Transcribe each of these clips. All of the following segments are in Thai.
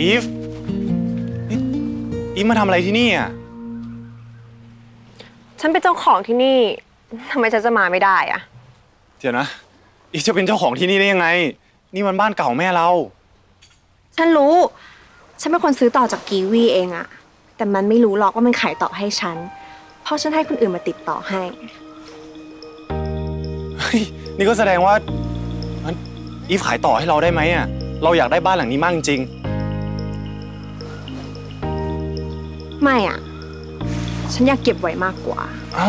อีฟนี่อีฟมาทำอะไรที่นี่อะ ฉันเป็นเจ้าของที่นี่ทำไมฉันจะมาไม่ได้อะเดี๋ยวนะ อีฟจะเป็นเจ้าของที่นี่ได้ยังไง นี่มันบ้านเก่าแม่เรา ฉันรู้ ฉันเป็นคนซื้อต่อจากกีวีเองอะแต่มันไม่รู้หรอกว่ามันขายต่อให้ฉัน เพราะฉันให้คนอื่นมาติดต่อให้ เฮ้ย นี่ก็แสดงว่ามันอีฟขายต่อให้เราได้ไหมอะ เราอยากได้บ้านหลังนี้มากจริง ไม่อะฉันอยากเก็บไว้มากกว่า เอ้า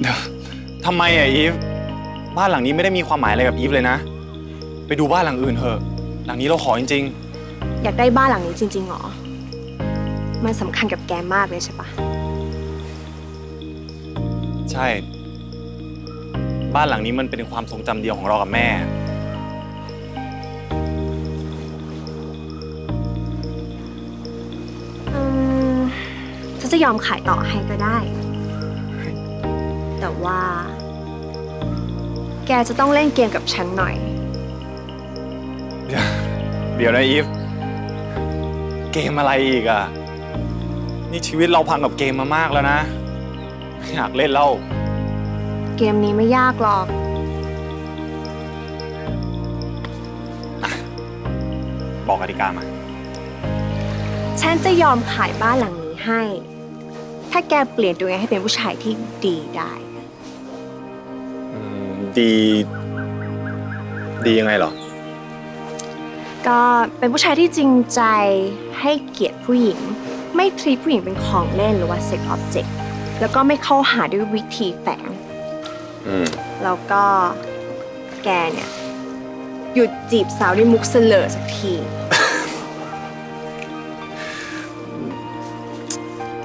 เดี๋ยวทำไมอะอีฟ บ้านหลังนี้ไม่ได้มีความหมายอะไรกับอีฟเลยนะ ไปดูบ้านหลังอื่นเถอะ หลังนี้เราขอจริง อยากได้บ้านหลังนี้จริงๆหรอ มันสำคัญกับแกมากเลยใช่ปะๆ ใช่ บ้านหลังนี้มันเป็นความทรงจำเดียวของเรากับแม่ จะยอมขายต่อให้ก็ได้ แต่ว่า แกจะต้องเล่นเกมกับฉันหน่อย เดี๋ยวเดี๋ยวนะอีฟ เกมอะไรอีกอะ นี่ชีวิตเราพังกับเกมมามากแล้วนะไม่อยากเล่นแล้วเกมนี้ไม่ยากหรอก บอกกติกามา ฉันจะยอมขายบ้านหลังนี้ให้ ถ้าแกเปลี่ยนตัวเองให้เป็นผู้ชายที่ดีได้ อืมดี ดียังไงเหรอ ก็เป็นผู้ชายที่จริงใจให้เกียรติผู้หญิง ไม่ทรีผู้หญิงเป็นของเล่นหรือว่าเซ็กออบเจกต์แล้วก็ไม่เข้าหาด้วยวิธีแฝง อืม แล้วก็แกเนี่ย หยุดจีบสาวด้วยมุกเสลอสักที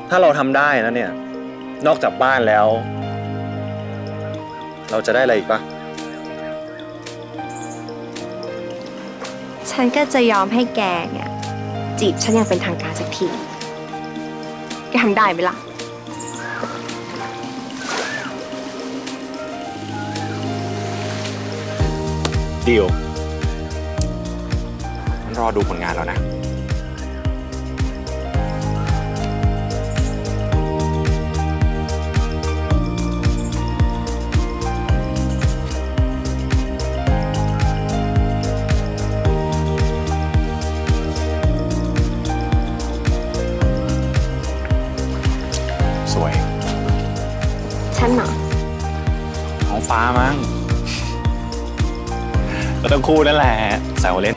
ถ้าเราทำได้นะเนี่ย นอกจากบ้านแล้ว เราจะได้อะไรอีกปะฉันก็จะยอมให้แกเนี่ยจีบฉันอย่างเป็นทางการสักที แกทำได้ไหมล่ะ ดีลงั้นรอดูผลงานแล้วนะ สวย ฉันเหรอท้องฟ้ามั้ง ก็ต้องคู่นั่นแหละแซวเล่น